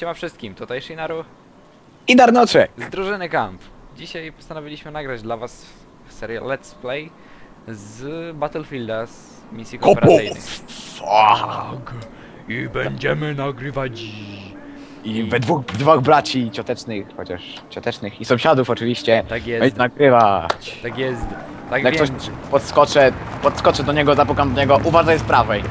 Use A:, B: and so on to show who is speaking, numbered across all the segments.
A: Siema wszystkim, tutaj Shinaru
B: I Darnocze!
A: z drużyny Camp. Dzisiaj postanowiliśmy nagrać dla was serię Let's Play z Battlefielda, z misji kooperacyjnej.
B: Fuck!
A: I będziemy nagrywać...
B: I we dwóch, dwóch braci ciotecznych, chociaż ciotecznych i sąsiadów oczywiście,
A: Tak jest,
B: nagrywać.
A: tak jest. Tak
B: Jak ktoś podskoczę, podskoczę do niego, zapukam do niego, uważaj z prawej.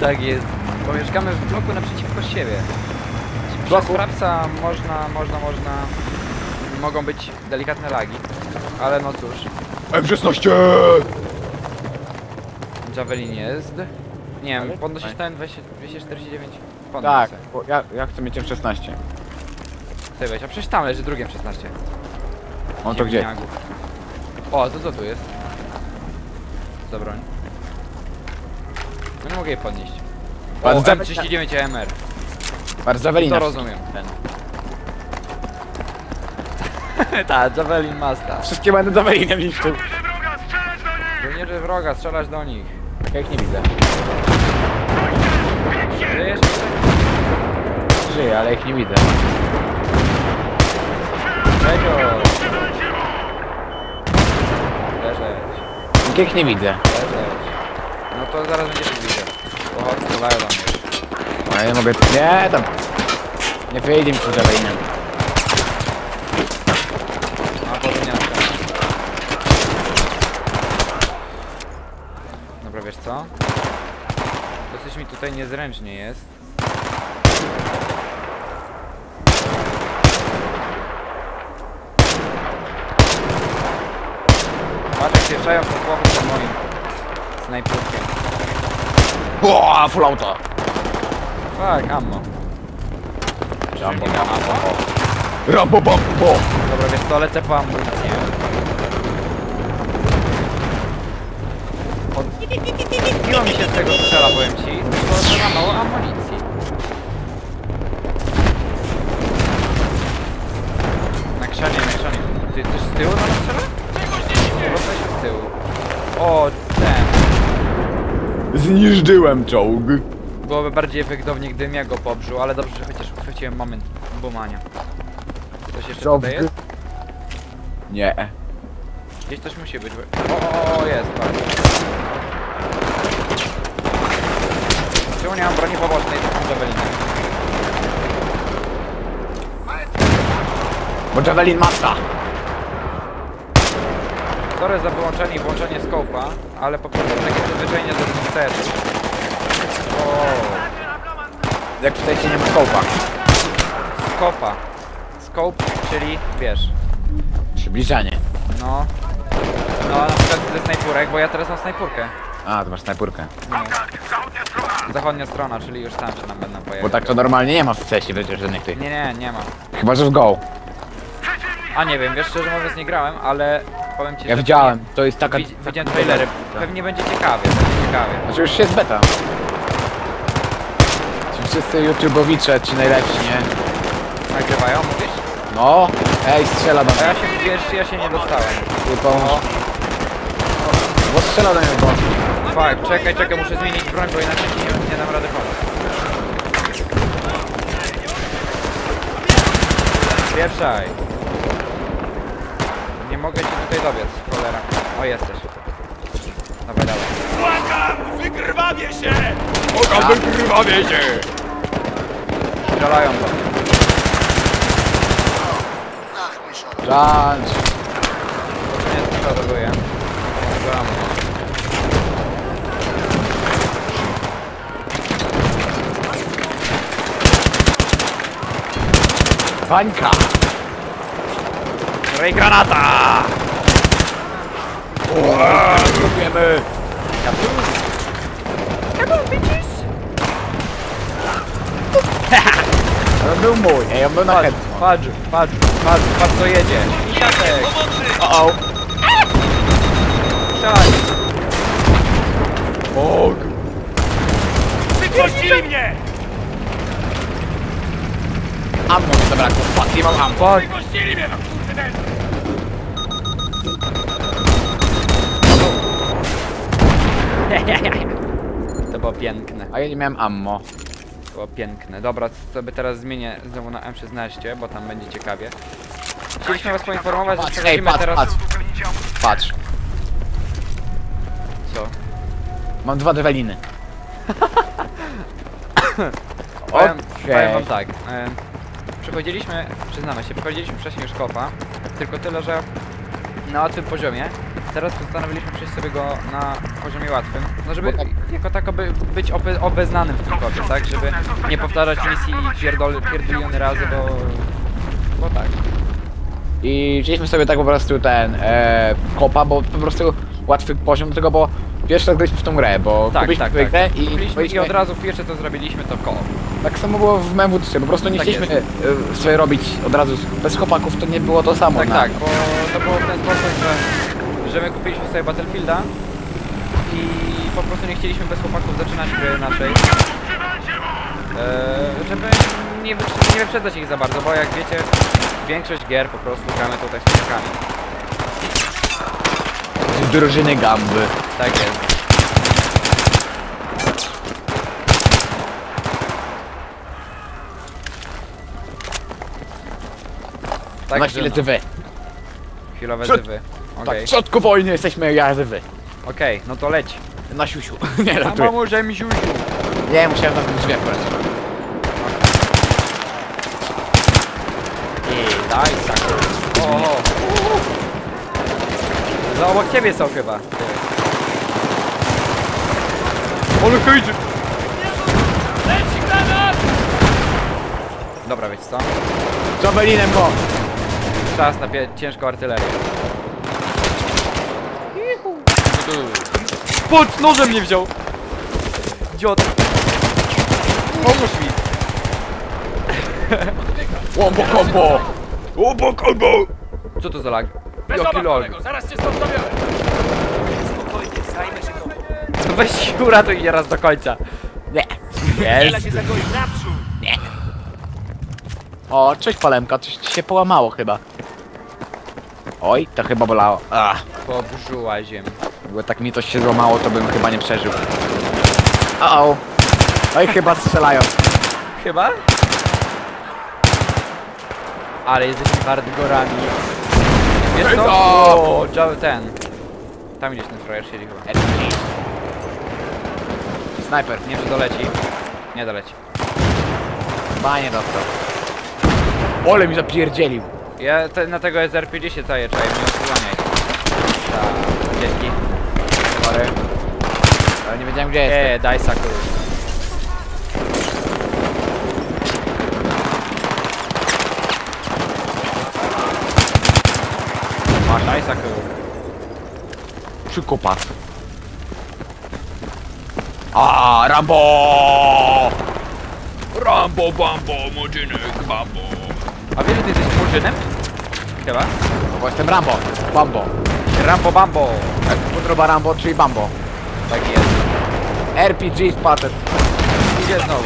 A: Tak jest. Bo mieszkamy w bloku naprzeciwko siebie. Przez
B: bloku?
A: frapsa można, można, można... Mogą być delikatne lagi. Ale no cóż,
B: M16!
A: Javelin jest. Nie wiem, podnosisz ten 20 249? Podnoś
B: Tak,
A: se.
B: bo ja, ja chcę mieć M16.
A: Chcę weź, a przecież tam leży drugie 16.
B: On to gdzie?
A: Ziemniaku. O, to co tu jest? Za broń. No nie mogę jej podnieść. O,
B: Pan za-
A: M39 AMR.
B: Bardzo Ewelina.
A: To rozumiem.
B: Ten.
A: Tak, Javelin Masta.
B: Wszystkie będę z Ewelinem niszczył.
A: Żołnierze wroga, strzelać do nich.
B: Tak ja ich nie widzę.
A: Żyjesz?
B: Żyję, ale ich nie widzę.
A: Czego? Leżeć,
B: Nikt ich nie widzę.
A: leżeć. No to zaraz będziesz widział. O, strzelają do mnie.
B: No ja mogę... Nie, tam... Nie wyjdę mi z Ewelinem.
A: No, podmianka. Dobra, wiesz co? Dosyć mi tutaj niezręcznie jest. Patrz jak wjeżdżają po chłopu przed moim snajpurkiem.
B: O, full auto!
A: Fuck, ammo.
B: Rambo,
A: ammo.
B: Rambo, bombo!
A: Dobra, wiesz co, lecę po amunicję. Od... Miło mi się z tego strzela, powiem ci, tylko że ma mało amunicji.
B: Zniszczyłem czołg.
A: Byłoby bardziej efektownie, gdybym ja go pobrzył, ale dobrze, że chociaż uchwyciłem moment bombania. Coś jeszcze
B: Czołg.
A: tutaj jest?
B: Nie.
A: Gdzieś coś musi być. bo- O, o, jest, patrz. Czemu nie mam broni pobocznej, to są Javeliny?
B: Bo Javelin masa.
A: Sorry za wyłączenie i włączenie scope'a, ale po prostu takie przyzwyczajenie do CS. O,
B: Jak tutaj się nie ma kołpa.
A: scope'a. Scope, czyli wiesz,
B: Przybliżanie.
A: no. No, na przykład ze snajpurek, bo ja teraz mam snajpurkę.
B: A, to masz snajpurkę.
A: No. Zachodnia strona, czyli już tam się nam będą pojawiać.
B: Bo tak to normalnie nie ma w CS przecież żadnych tych.
A: Nie, nie, nie ma.
B: Chyba, że w Go.
A: A nie wiem, wiesz, szczerze mówiąc nie grałem, ale powiem ci,
B: Ja
A: że
B: widziałem. To jest taka...
A: Widz, widziałem trailery. Pewnie będzie ciekawie, będzie ciekawie.
B: Znaczy już jest beta. Wszyscy YouTubeowicze, ci najlepsi, nie?
A: Nagrywają, mówisz?
B: No. Ej, strzela do
A: A ja
B: mnie.
A: się, wiesz, ja się nie dostałem.
B: Ty pomóż. Bo strzela do niego.
A: Fuck, czekaj, czekaj, muszę zmienić broń, bo inaczej nie, nie dam rady pomóc. Pieprzaj. Nie mogę ci tutaj dobiec, cholera. O, jesteś. Dawaj, dawaj.
C: Błagam! Wykrwawię się!
B: Oga wykrywawie się!
A: Strzelają do mnie.
B: Żadź.
A: To nie przeładowuję. Strzelam.
B: Pańka.
A: Rej granata!
B: Lubiemy. To był mój. Ej, on był na
A: Patrz,
B: head.
A: patrz, patrz, patrz, patrz co jedzie. Misiatek!
B: O, o.
A: Strzelaj!
B: Og.
C: Wypuścili mnie!
B: Ammo mi zabrakło. Fuck, nie mam ammo.
A: Fuck!
C: Wypuścili mnie! no kurde.
A: To było piękne.
B: A ja nie miałem ammo.
A: Było piękne. Dobra, sobie teraz zmienię znowu na M16, bo tam będzie ciekawie. Chcieliśmy was poinformować, że
B: Patrz, ej,
A: przechodzimy
B: patrz,
A: teraz...
B: patrz. Patrz,
A: Co?
B: mam dwa drweliny.
A: Powiem, powiem wam tak. E, przechodziliśmy, przyznamy się, przechodziliśmy wcześniej już kopa, tylko tyle, że na łatwym poziomie. Teraz postanowiliśmy przejść sobie go na poziomie łatwym, no żeby
B: tak-
A: jako tako by być obe, obeznanym w tym kopie, tak? Żeby nie powtarzać misji pierdol, pierdoliony razy, bo... bo tak.
B: I wzięliśmy sobie tak po prostu ten e, kopa, bo po prostu łatwy poziom do tego, bo pierwszy raz graliśmy w tą grę, bo
A: Tak,
B: kupiliśmy
A: tak, tak.
B: grę i
A: Kupiliśmy i od razu pierwsze co zrobiliśmy to koło.
B: tak samo było w MW3, po prostu nie
A: Tak
B: chcieliśmy e, sobie robić od razu bez chłopaków, to nie było to samo.
A: Tak,
B: na-
A: tak, bo to było w ten sposób, że, że my kupiliśmy sobie Battlefielda po prostu nie chcieliśmy bez chłopaków zaczynać gry naszej. Eee, żeby nie, nie wyprzedzać ich za bardzo, bo jak wiecie, większość gier po prostu gramy tutaj z chłopakami.
B: Z drużyny Gamby.
A: Tak jest.
B: Tak, na chwilę
A: no,
B: ty wy.
A: chwilowe
B: Przed-
A: zywy.
B: Tak,
A: Okej,
B: w środku wojny jesteśmy ja ty wy.
A: okej, no to leć.
B: Na siusiu. nie,
A: A
B: ratuję.
A: może mi siusiu.
B: Nie, musiałem na tym drzwiach polecieć.
A: I daj saku. O, o. Za obok ciebie są chyba. Ale hejdzie!
C: Leci granat!
A: Dobra, wiecie co?
B: Berlinem go?
A: Czas na pie- ciężką artylerię. Pod nożem mnie wziął! Idiot! Pomóż mi!
B: Łombo kombo!
C: Obok albo!
A: Co to za lag?
C: Bez
A: Jaki
C: obaw,
A: lag?
C: zaraz cię stąd zabiorę. Spokojnie, zajmę się tobą.
A: Weź się uratuj je raz do końca.
B: Nie.
C: Się zagoi, naprzód!
B: O, cześć Palemka, coś ci się połamało chyba. Oj, to chyba bolało. Ach,
A: Pobrzuła ziemię.
B: Bo tak mi coś się złamało, to bym chyba nie przeżył. O, o. Oj, chyba strzelają.
A: Chyba? Ale jesteśmy hardgorami. Wiesz co?
B: No!
A: O, Joe ten. Tam gdzieś ten frajer siedzi chyba.
B: Snajper,
A: Nie wiem, czy doleci. Nie doleci.
B: chyba nie dostał. Ole mi zapierdzielił.
A: Ja te, na tego SRPG się caję, czaję, nie osłaniaj. Tak, dzięki.
B: Sorry. Ale nie wiedziałem gdzie jestem.
A: Eee, daj saku. Masz daj saku.
B: Psykopat. A, Rambo!
C: Rambo, bambo, młodzienek, bambo.
A: A wiesz, że ty jesteś murzynem? Chyba?
B: No bo jestem Rambo. Bambo.
A: Rambo Bambo!
B: Jak podroba Rambo, czyli Bambo.
A: Tak jest.
B: RPG Spatted.
A: Gdzie znowu?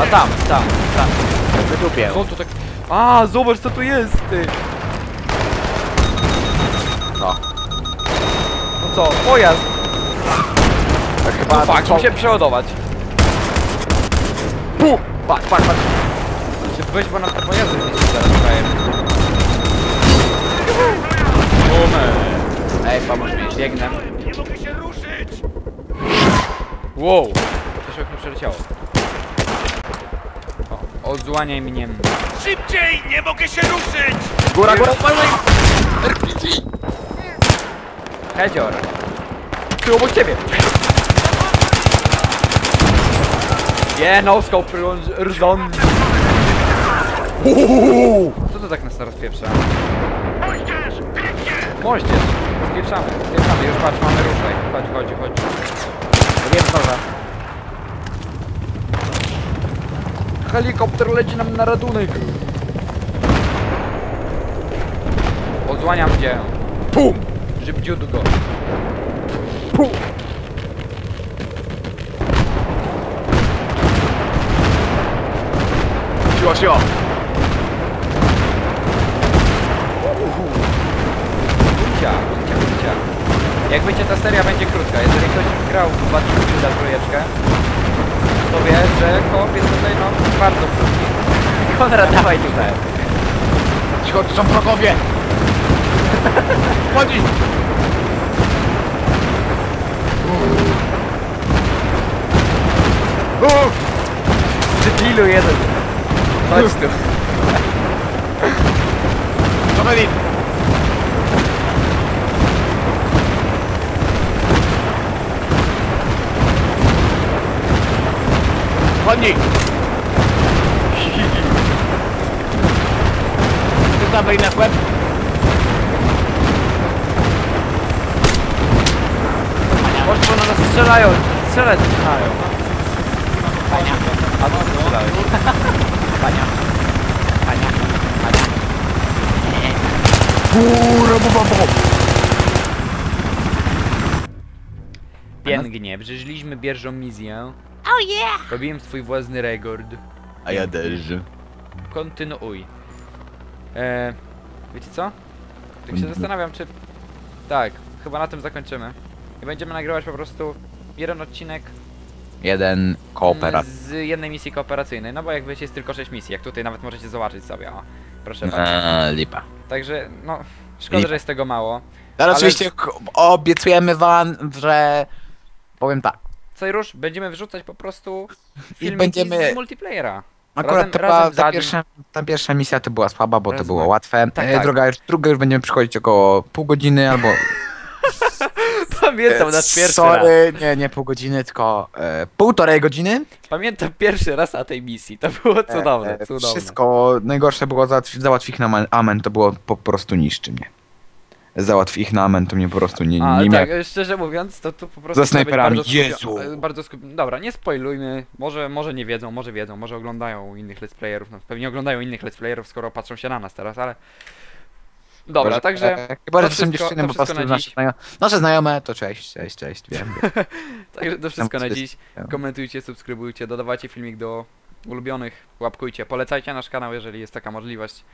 A: A tam, tam, tam.
B: Wydupię.
A: Co to tak... A, zobacz co tu jest, ty!
B: No.
A: No co, pojazd!
B: Tak chyba...
A: No muszę przeładować.
B: Pu! Patrz, patrz, patrz.
A: Czy weź, bo na te pojazdy nie się zaraz frajer.
B: Ej, pomóż mi.
A: Biegnę.
C: Nie mogę się ruszyć!
A: Wow! Coś okno przeleciało. O, odzłaniaj mnie.
C: Szybciej! Nie mogę się ruszyć!
B: Góra, góra, góra!
A: Hedzior! Ty obok ciebie! Nie, no scope rzon. Co to tak nas teraz pieprza?
C: Moździerz! Pięknie!
A: Moździerz! Spieprzamy, spieprzamy, już patrz, mamy ruszaj. Chodź, chodź, chodź.
B: Wiem, dobra.
A: Helikopter leci nam na ratunek. Odzłaniam cię.
B: Pum!
A: Szybciutko.
B: Pum! Siła, siła!
A: Ucia, ucia, ucia. Jak wiecie, ta seria będzie krótka. Jeżeli ktoś grał w Battlefielda trójeczkę, to wie, że koop jest tutaj no bardzo krótki. Konrad, dawaj tutaj.
B: Cicho, to są wrogowie! Chodzi!
A: Debilu jeden. Chodź tu.
B: Co tam byli na
A: na nas strzelają. Strzelać strzelają.
B: Pania,
A: A no strzelałeś.
B: pania, pania, pania. Kurwa, bo, bo.
A: Pięknie, przeżyliśmy pierwszą misję. Oh yeah! Robiłem swój własny rekord.
B: A ja też.
A: Kontynuuj. E, wiecie co? Tak się
B: Mhm.
A: zastanawiam, czy... Tak, chyba na tym zakończymy. I będziemy nagrywać po prostu jeden odcinek
B: Jeden kooperat.
A: z jednej misji kooperacyjnej. No bo jak wiecie, jest tylko 6 misji, jak tutaj nawet możecie zobaczyć sobie, o. Proszę bardzo.
B: Eee, lipa.
A: Także, no, szkoda,
B: Lipa.
A: że jest tego mało.
B: Ale
A: Ale-
B: oczywiście k- obiecujemy wam, że powiem tak.
A: Co rusz, będziemy wrzucać po prostu filmiki
B: będziemy-
A: z multiplayera.
B: Akurat
A: Razem-
B: to
A: razem
B: była, ta, pierwsza, ta pierwsza misja to była słaba, bo to
A: Razem
B: było
A: z-
B: łatwe.
A: Tak,
B: e,
A: tak.
B: Druga, już, druga już będziemy przychodzić około pół godziny albo...
A: Pamiętam
B: e,
A: nasz pierwszy raz.
B: sorry, nie, nie pół godziny, tylko e, półtorej godziny.
A: Pamiętam pierwszy raz na tej misji. To było cudowne,
B: E, e,
A: cudowne.
B: Wszystko, najgorsze było załatw, załatw ich na amen, to było po prostu niszczy mnie. Załatw ich na amen, to mnie po prostu nie,
A: A,
B: nie
A: tak,
B: miał...
A: szczerze mówiąc, to tu po prostu trzeba być
B: snajperami,
A: bardzo
B: Jezu.
A: e, Bardzo skup... Dobra, nie spoilujmy. Może, może nie wiedzą, może wiedzą, może oglądają innych let's playerów. No, pewnie oglądają innych let's playerów, skoro patrzą się na nas teraz, ale... Dobra,
B: Chyba, że-
A: także...
B: e, Chyba, że
A: to
B: są
A: wszystko-
B: dziewczyny
A: to
B: po
A: wszystko
B: prostu
A: na
B: nasze,
A: dziś.
B: znajo- nasze znajome, to cześć, cześć, cześć, wiem. wiem.
A: Także to wszystko na dziś. Komentujcie, subskrybujcie, dodawajcie filmik do ulubionych, łapkujcie, polecajcie nasz kanał, jeżeli jest taka możliwość.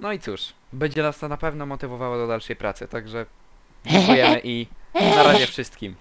A: No i cóż, będzie nas to na pewno motywowało do dalszej pracy, także dziękujemy i na razie wszystkim.